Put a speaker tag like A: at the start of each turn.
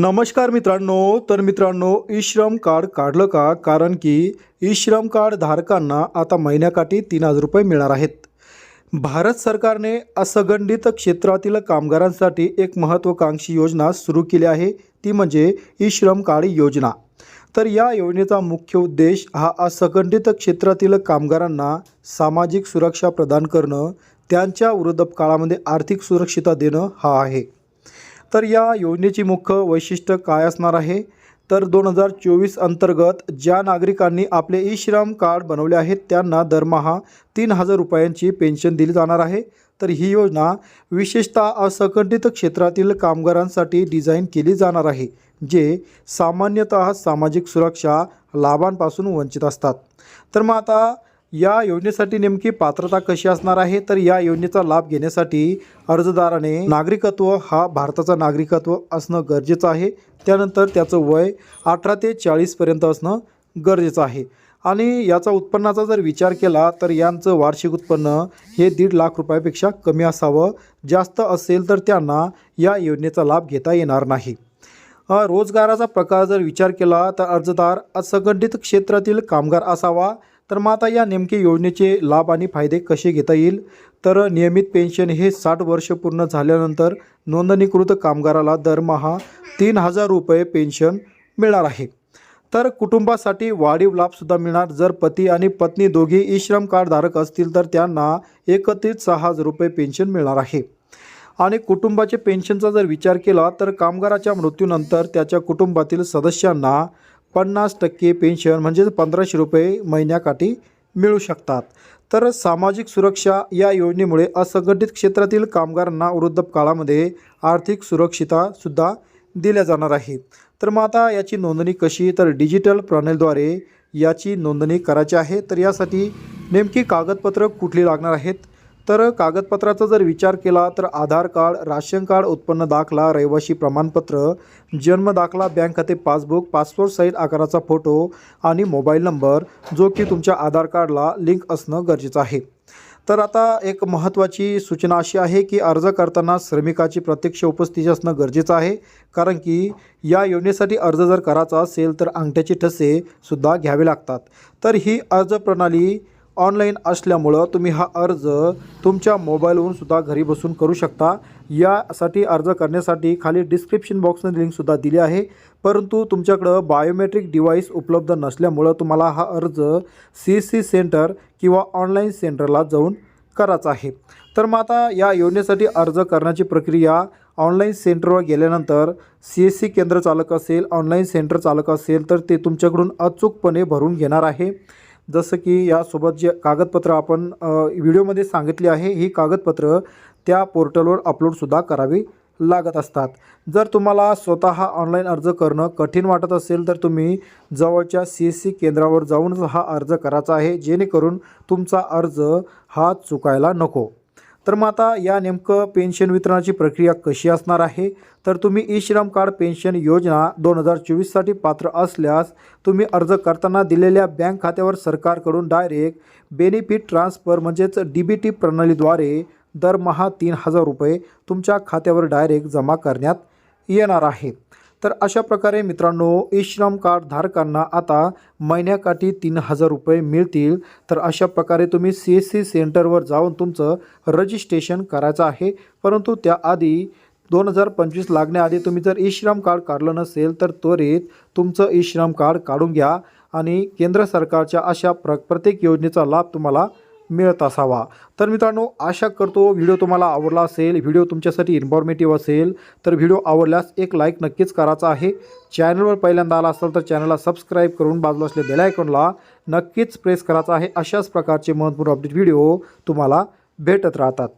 A: नमस्कार मित्रांनो तर मित्रांनो ई श्रम कार्ड काढलं का? कारण की ई श्रम कार्ड धारकांना आता महिन्याकाठी तीन हजार रुपये मिळणार आहेत. भारत सरकारने असंघटित क्षेत्रातील कामगारांसाठी एक महत्त्वाकांक्षी योजना सुरू केली आहे. ती म्हणजे ई श्रम कार्ड योजना. तर या योजनेचा मुख्य उद्देश हा असंघटित क्षेत्रातील कामगारांना सामाजिक सुरक्षा प्रदान करणं त्यांच्या वृद्धकाळामध्ये आर्थिक सुरक्षितता देणं हा आहे. तर या योजनेची मुख्य वैशिष्ट्य काय असणार आहे? तर दोन हजार चोवीस अंतर्गत ज्या नागरिकांनी आपले ई श्रम कार्ड बनवले आहेत त्यांना दरमहा तीन हजार रुपयांची पेन्शन दिली जाणार आहे. तर ही योजना विशेषतः असंघटित क्षेत्रातील कामगारांसाठी डिझाईन केली जाणार आहे जे सामान्यतः सामाजिक सुरक्षा लाभांपासून वंचित असतात. तर मग आता या योजनेसाठी नेमकी पात्रता कशी असणार आहे? तर या योजनेचा लाभ घेण्यासाठी अर्जदाराने नागरिकत्व हा भारताचा नागरिकत्व असणं गरजेचं आहे. त्यानंतर त्याचं वय अठरा ते चाळीसपर्यंत असणं गरजेचं आहे. आणि याचा उत्पन्नाचा जर विचार केला तर यांचं वार्षिक उत्पन्न हे दीड लाख रुपयापेक्षा कमी असावं. जास्त असेल तर त्यांना या योजनेचा लाभ घेता येणार नाही. रोजगाराचा प्रकार जर विचार केला तर अर्जदार असंघटित क्षेत्रातील कामगार असावा. तर मग आता या नेमके योजनेचे लाभ आणि फायदे कसे घेता येईल? तर नियमित पेन्शन हे साठ वर्ष पूर्ण झाल्यानंतर नोंदणीकृत कामगाराला दरमहा तीन हजार रुपये पेन्शन मिळणार आहे. तर कुटुंबासाठी वाढीव लाभसुद्धा मिळणार. जर पती आणि पत्नी दोघी ई श्रम कार्डधारक असतील तर त्यांना एकत्रित सहा हजार रुपये पेन्शन मिळणार आहे. आणि कुटुंबाचे पेन्शनचा जर विचार केला तर कामगाराच्या मृत्यूनंतर त्याच्या कुटुंबातील सदस्यांना पन्नास टक्के पेन्शन म्हणजेच पंधराशे रुपये महिन्याकाठी मिळू शकतात. तर सामाजिक सुरक्षा या योजनेमुळे असंघटित क्षेत्रातील कामगारांना वृद्धकाळामध्ये आर्थिक सुरक्षितासुद्धा दिल्या जाणार आहे. तर मग आता याची नोंदणी कशी? तर डिजिटल प्रणालीद्वारे याची नोंदणी करायची आहे. तर यासाठी नेमकी कागदपत्र कुठली लागणार आहेत? तर कागदपत्राचा जर विचार केला तर आधार कार्ड राशन कार्ड उत्पन्न दाखला रहिवाशी प्रमाणपत्र जन्म दाखला बँक खाते पासबुक पासपोर्ट साईज आकाराचा फोटो आणि मोबाईल नंबर जो की तुमच्या आधार कार्डला लिंक असणं गरजेचं आहे. तर आता एक महत्त्वाची सूचना अशी आहे की अर्ज करताना श्रमिकाची प्रत्यक्ष उपस्थिती असणं गरजेचं आहे कारण की या योजनेसाठी अर्ज जर करायचा असेल तर अंगठ्याचे ठसे सुद्धा घ्यावे लागतात. तर ही अर्ज प्रणाली ऑनलाईन असल्यामुळं तुम्ही हा अर्ज तुमच्या मोबाईलवरून सुद्धा घरी बसून करू शकता. यासाठी अर्ज करण्यासाठी खाली डिस्क्रिप्शन बॉक्समध्ये लिंकसुद्धा दिली आहे. परंतु तुमच्याकडं बायोमेट्रिक डिव्हाइस उपलब्ध नसल्यामुळं तुम्हाला हा अर्ज सी सी सेंटर किंवा ऑनलाईन सेंटरला जाऊन करायचा आहे. तर मग आता या योजनेसाठी अर्ज करण्याची प्रक्रिया ऑनलाईन सेंटरवर गेल्यानंतर सी एस सी केंद्र चालक असेल ऑनलाईन सेंटर चालक असेल तर ते तुमच्याकडून अचूकपणे भरून घेणार आहे. जसं की यासोबत जे कागदपत्र आपण व्हिडिओमध्ये सांगितली आहे ही कागदपत्र त्या पोर्टलवर अपलोडसुद्धा करावी लागत असतात. जर तुम्हाला स्वतः ऑनलाईन अर्ज करणं कठीण वाटत असेल तर तुम्ही जवळच्या सी एस सी केंद्रावर जाऊनच हा अर्ज करायचा आहे जेणेकरून तुमचा अर्ज हा चुकायला नको. तर मग आता या नेमकं पेन्शन वितरणाची प्रक्रिया कशी असणार आहे? तर तुम्ही ई श्रम कार्ड पेन्शन योजना दोन हजार चोवीससाठी पात्र असल्यास तुम्ही अर्ज करताना दिलेल्या बँक खात्यावर सरकारकडून डायरेक्ट बेनिफिट ट्रान्सफर म्हणजेच डी बी टी प्रणालीद्वारे दरमहा तीन हजार रुपये तुमच्या खात्यावर डायरेक्ट जमा करण्यात येणार आहे. तर अशा प्रकारे मित्रांनो ई श्रम कार्ड धारकांना आता महिन्याकाठी तीन हजार रुपये मिळतील. तर अशा प्रकारे तुम्ही सी एस सी सेंटरवर जाऊन तुमचं रजिस्ट्रेशन करायचं आहे. परंतु त्याआधी दोन हजार पंचवीस लागण्याआधी तुम्ही जर ई श्रम कार्ड काढलं नसेल तर त्वरित तुमचं ई श्रम कार्ड काढून घ्या. आणि केंद्र सरकारच्या अशा प्र प्रत्येक योजनेचा लाभ तुम्हाला मिळत असावा. तर मित्रांनो आशा करतो व्हिडिओ तुम्हाला आवडला असेल व्हिडिओ तुमच्यासाठी इन्फॉर्मेटिव्ह असेल तर व्हिडिओ आवडल्यास एक लाईक नक्कीच करायचा आहे. चॅनलवर पहिल्यांदा आला असेल तर चॅनलला सबस्क्राईब करून बाजूला असले बेलायकॉनला नक्कीच प्रेस करायचा आहे. अशाच प्रकारचे महत्त्वपूर्ण अपडेट व्हिडिओ तुम्हाला भेटत राहतात.